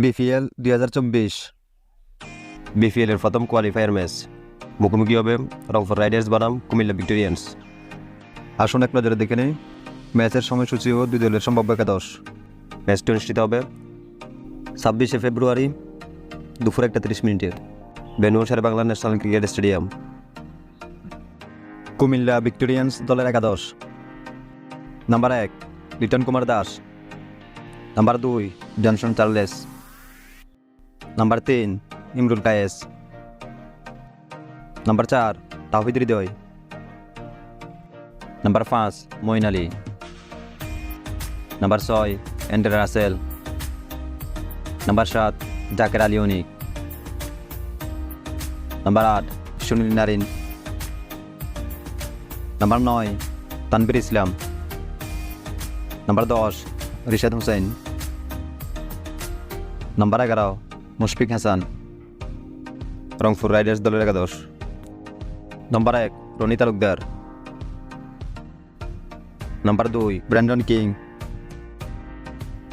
BPL দুই হাজার চব্বিশ। বিপিএলের প্রথম কোয়ালিফায়ার ম্যাচ মুখোমুখি হবে রংপুর রাইডার্স বনাম কুমিল্লা ভিক্টোরিয়ান্স। আসুন এক নজরে দেখে নেই ম্যাচের সময়সূচি ও দুই দলের সম্ভাব্য একাদশ। ম্যাচটি অনুষ্ঠিত হবে ছাব্বিশে ফেব্রুয়ারি দুপুর একটা তিরিশ মিনিটে venue Shere Bangla national cricket stadium. Comilla Victorians দলের একাদশ। নাম্বার এক লিটন কুমার দাস। নাম্বার দুই জনসন চার্লেস। নাম্বার তিন ইমরুল কায়েস নাম্বার চার তাহিদ হৃদয় নাম্বার পাঁচ মঈন আলী নাম্বার ছয় অ্যান্ড্রে রাসেল নাম্বার সাত জাকের আলী অনিক নাম্বার আট সুনীল নারিন নাম্বার নয় তানবির ইসলাম নাম্বার দশ রিশাদ হুসাইন নাম্বার এগারো মুশফিক হাসান রংপুর রাইডার্স দলের একাদশ নম্বর এক রনি তালুকদার নাম্বার দুই ব্র্যান্ডন কিং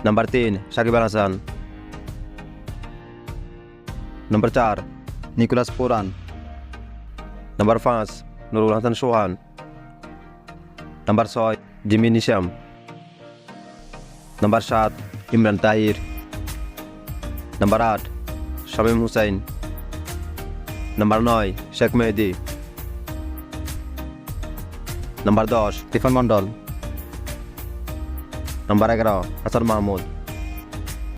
নাম্বার তিন সাকিব আল হাসান নম্বর চার নিকোলাস পোরান নাম্বার পাঁচ নুরুল হাসান সোহান নাম্বার ছয় জিমি নিশাম নাম্বার সাত ইমরান তাহির নাম্বার আট শামীম হুসাইন নাম্বার নয় শেখ মেহেদি নাম্বার দশ টিফান মণ্ডল নাম্বার এগারো হাসান মাহমুদ